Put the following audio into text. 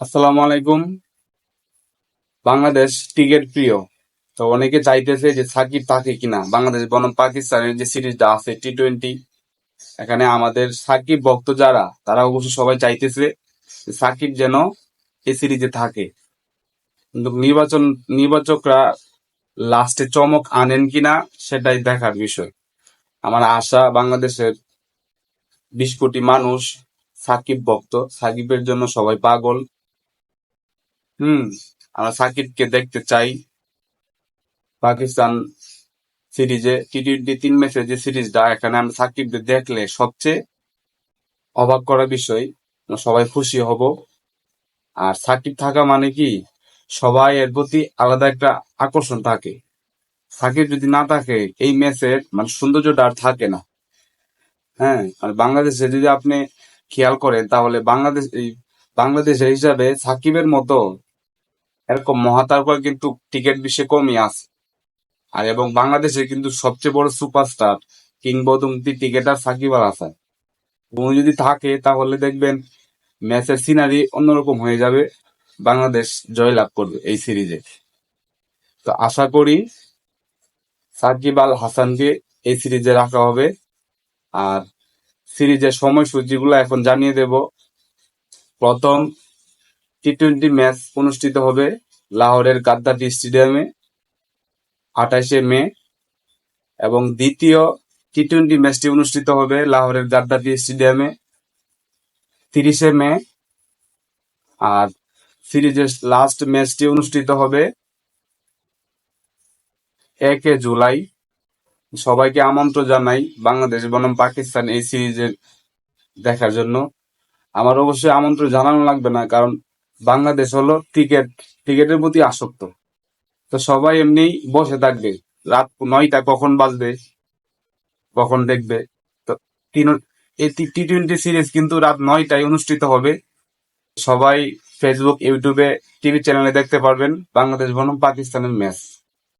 আসসালামু আলাইকুম। বাংলাদেশ ক্রিকেট প্রিয়। তো অনেকে চাইতেছে যে সাকিব থাকে কিনা। বাংলাদেশ বনাম পাকিস্তানের যে সিরিজটা আছে টি টোয়েন্টি এখানে আমাদের সাকিব ভক্ত যারা, তারা অবশ্য সবাই চাইতেছে সাকিব যেন এই সিরিজে থাকে। কিন্তু নির্বাচন, নির্বাচকরা লাস্টে চমক আনেন কিনা, সেটাই দেখার বিষয়। আমার আশা, বাংলাদেশের বিশ কোটি মানুষ সাকিব ভক্ত। সাকিবের জন্য সবাই পাগল। হুম, আমরা সাকিবকে দেখতে চাই পাকিস্তান সিরিজে টি টোয়েন্টি তিন ম্যাচের যে সিরিজটা, এখানে আমরা সাকিবকে দেখলে সবচেয়ে অবাক করা বিষয় সবাই খুশি হব। আর সাকিব থাকা মানে কি? সবাই এর প্রতি আলাদা একটা আকর্ষণ থাকে। সাকিব যদি না থাকে, এই ম্যাচের মানে সৌন্দর্যটা আর থাকে না। হ্যাঁ আর বাংলাদেশে যদি আপনি খেয়াল করেন, তাহলে বাংলাদেশ বাংলাদেশের হিসাবে সাকিবের মতো এরকম মহাতারকা কিন্তু টিকিট বিশ্বে কমই আছে। আর এবং বাংলাদেশে কিন্তু সবচেয়ে বড় সুপারস্টার কিংবদন্তি টিকেটার সাকিব আল হাসান। উনি যদি থাকে, তাহলে দেখবেন ম্যাচের সিনারি অন্যরকম হয়ে যাবে। বাংলাদেশ জয়লাভ করবে এই সিরিজে। তো আশা করি সাকিব আল হাসানকে এই সিরিজে রাখা হবে। আর সিরিজের সময়সূচিগুলো এখন জানিয়ে দেব। প্রথম টি টোয়েন্টি ম্যাচ অনুষ্ঠিত হবে লাহোরের গাদ্দাফি স্টেডিয়ামে আঠাশে মে এবং দ্বিতীয় টি টোয়েন্টি ম্যাচটি অনুষ্ঠিত হবে লাহোরের গাদ্দাফি স্টেডিয়ামে তিরিশে মে। আর সিরিজের লাস্ট ম্যাচটি অনুষ্ঠিত হবে একে জুলাই। সবাইকে আমন্ত্রণ জানাই বাংলাদেশ বনাম পাকিস্তান এই সিরিজের দেখার জন্য। আমার অবশ্যই আমন্ত্রণ জানানো লাগবে না, কারণ বাংলাদেশ হলো ক্রিকেট, ক্রিকেটের প্রতি আসক্ত। তো সবাই এমনি বসে থাকবে। রাত নয়টা কখন বাজবে? কখন দেখবে? তো তিন, এই টি টোয়েন্টি সিরিজ কিন্তু রাত নয়টায় অনুষ্ঠিত হবে। সবাই ফেসবুক ইউটিউবে টিভি চ্যানেলে দেখতে পারবেন বাংলাদেশ বনাম পাকিস্তানের ম্যাচ।